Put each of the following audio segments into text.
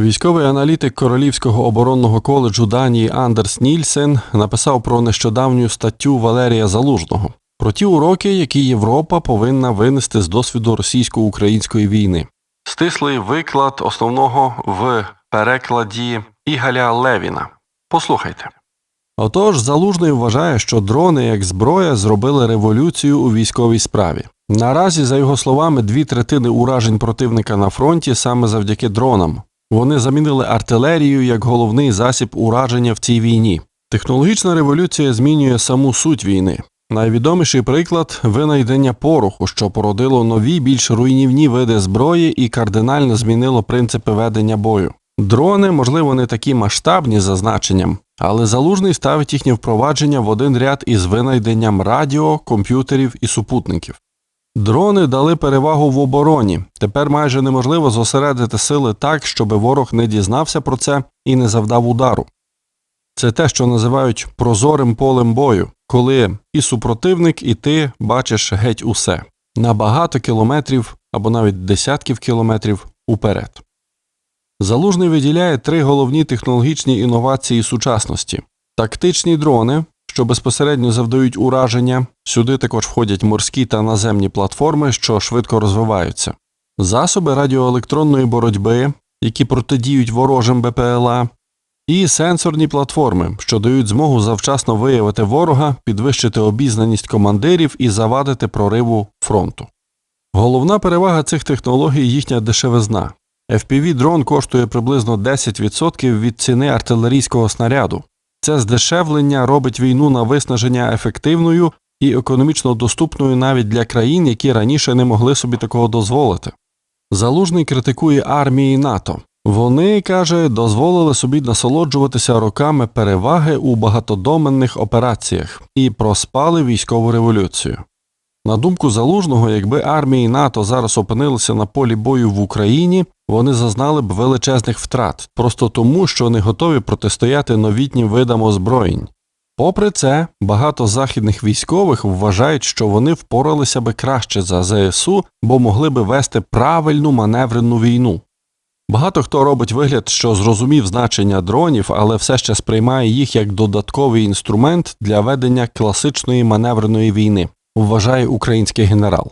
Військовий аналітик Королівського оборонного коледжу Данії Андерс Нільсен написав про нещодавню статтю Валерія Залужного про ті уроки, які Європа повинна винести з досвіду російсько-української війни. Стислий виклад основного в перекладі Ігаля Левіна. Послухайте. Отож, Залужний вважає, що дрони як зброя зробили революцію у військовій справі. Наразі, за його словами, дві третини уражень противника на фронті саме завдяки дронам. Вони замінили артилерію як головний засіб ураження в цій війні. Технологічна революція змінює саму суть війни. Найвідоміший приклад винайдення пороху, що породило нові, більш руйнівні види зброї і кардинально змінило принципи ведення бою. Дрони, можливо, не такі масштабні за значенням, але залужний ставить їхнє впровадження в один ряд із винайденням радіо, комп'ютерів і супутників. Дрони дали перевагу в обороні. Тепер майже неможливо зосередити сили так, щоб ворог не дізнався про це і не завдав удару. Це те, що називають прозорим полем бою, коли і супротивник, і ти бачиш геть усе на багато кілометрів або навіть десятків кілометрів уперед. Залужний виділяє три головні технологічні інновації сучасності: тактичні дрони, що безпосередньо завдають ураження. Сюди також входять морські та наземні платформи, що швидко розвиваються, засоби радіоелектронної боротьби, які протидіють ворожим БПЛА, і сенсорні платформи, що дають змогу завчасно виявити ворога, підвищити обізнаність командирів і завадити прориву фронту. Головна перевага цих технологій їхня дешевизна. fpv дрон коштує приблизно 10% від ціни артилерійського снаряду. Це здешевлення робить війну на виснаження ефективною і економічно доступною навіть для країн, які раніше не могли собі такого дозволити. Залужний критикує армії НАТО. Вони, каже, дозволили собі насолоджуватися роками переваги у багатодоменних операціях і проспали військову революцію. На думку залужного, якби армії НАТО зараз опинилися на полі бою в Україні, вони зазнали б величезних втрат, просто тому, що не готові протистояти новітнім видам озброєнь. Попри це, багато західних військових вважають, що вони впоралися би краще за ЗСУ, бо могли би вести правильну маневрену війну. Багато хто робить вигляд, що зрозумів значення дронів, але все ще сприймає їх як додатковий інструмент для ведення класичної маневреної війни, вважає український генерал.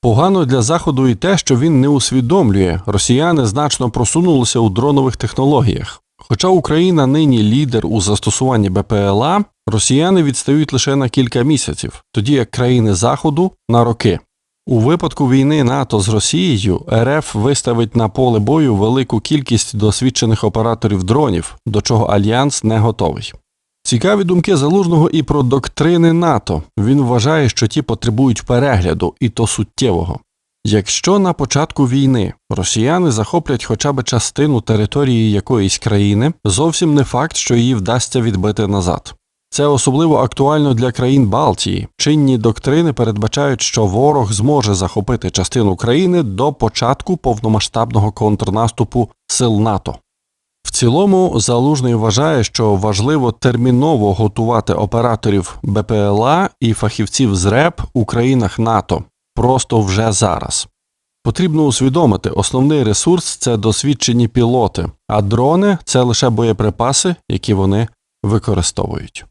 Погано для заходу і те, що він не усвідомлює, росіяни значно просунулися у дронових технологіях. Хоча Україна нині лідер у застосуванні БПЛА, росіяни відстають лише на кілька місяців, тоді як країни Заходу на роки. У випадку війни НАТО з Росією РФ виставить на поле бою велику кількість досвідчених операторів дронів, до чого альянс не готовий. Цікаві думки залужного і про доктрини НАТО. Він вважає, що ті потребують перегляду, і то суттєвого. Якщо на початку війни росіяни захоплять хоча б частину території якоїсь країни, зовсім не факт, що її вдасться відбити назад. Це особливо актуально для країн Балтії. Чинні доктрини передбачають, що ворог зможе захопити частину країни до початку повномасштабного контрнаступу сил НАТО. Цілому залужний вважає, що важливо терміново готувати операторів БПЛА і фахівців з РЕП у країнах НАТО просто вже зараз. Потрібно усвідомити, основний ресурс це досвідчені пілоти, а дрони це лише боєприпаси, які вони використовують.